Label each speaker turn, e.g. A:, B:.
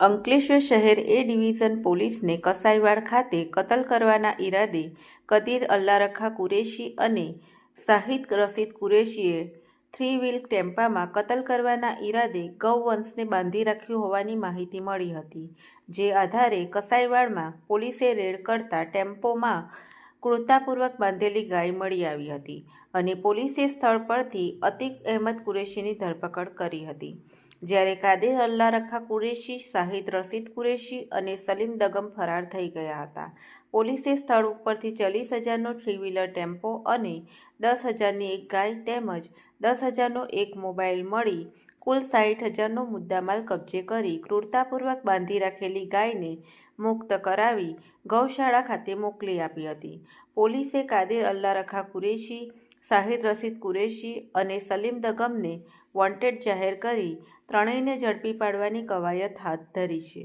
A: અંકલેશ્વર શહેર એ ડિવિઝન પોલીસને કસાઈવાડ ખાતે કતલ કરવાના ઈરાદે કદીર અલ્લારખા કુરેશી અને શાહિદ રશીદ કુરેશીએ થ્રી વ્હીલ ટેમ્પામાં કતલ કરવાના ઈરાદે ગૌવંશને બાંધી રાખ્યું હોવાની માહિતી મળી હતી, જે આધારે કસાઈવાડમાં પોલીસે રેડ કરતા ટેમ્પોમાં ક્રૂરતાપૂર્વક બાંધેલી ગાય મળી આવી હતી અને પોલીસે સ્થળ પરથી અતિક અહેમદ કુરેશીની ધરપકડ કરી હતી. જ્યારે કાદેર અલ્લારખા કુરેશી, શાહિદ રશીદ કુરેશી અને સલીમ દગમ ફરાર થઈ ગયા હતા. પોલીસે સ્થળ ઉપરથી ચાલીસ હજારનો થ્રી વ્હીલર ટેમ્પો અને દસ હજારની એક ગાય તેમજ દસ હજારનો એક મોબાઈલ મળી કુલ સાઠ હજારનો મુદ્દામાલ કબજે કરી ક્રૂરતાપૂર્વક બાંધી રાખેલી ગાયને મુક્ત કરાવી ગૌશાળા ખાતે મોકલી આપી હતી. પોલીસે કાદેર અલ્લારખા કુરેશી શાહિદ રશીદ કુરેશી અને સલીમ દગમને વોન્ટેડ જાહેર કરી, ત્રણેયને ઝડપી પાડવાની કવાયત હાથ ધરી છે.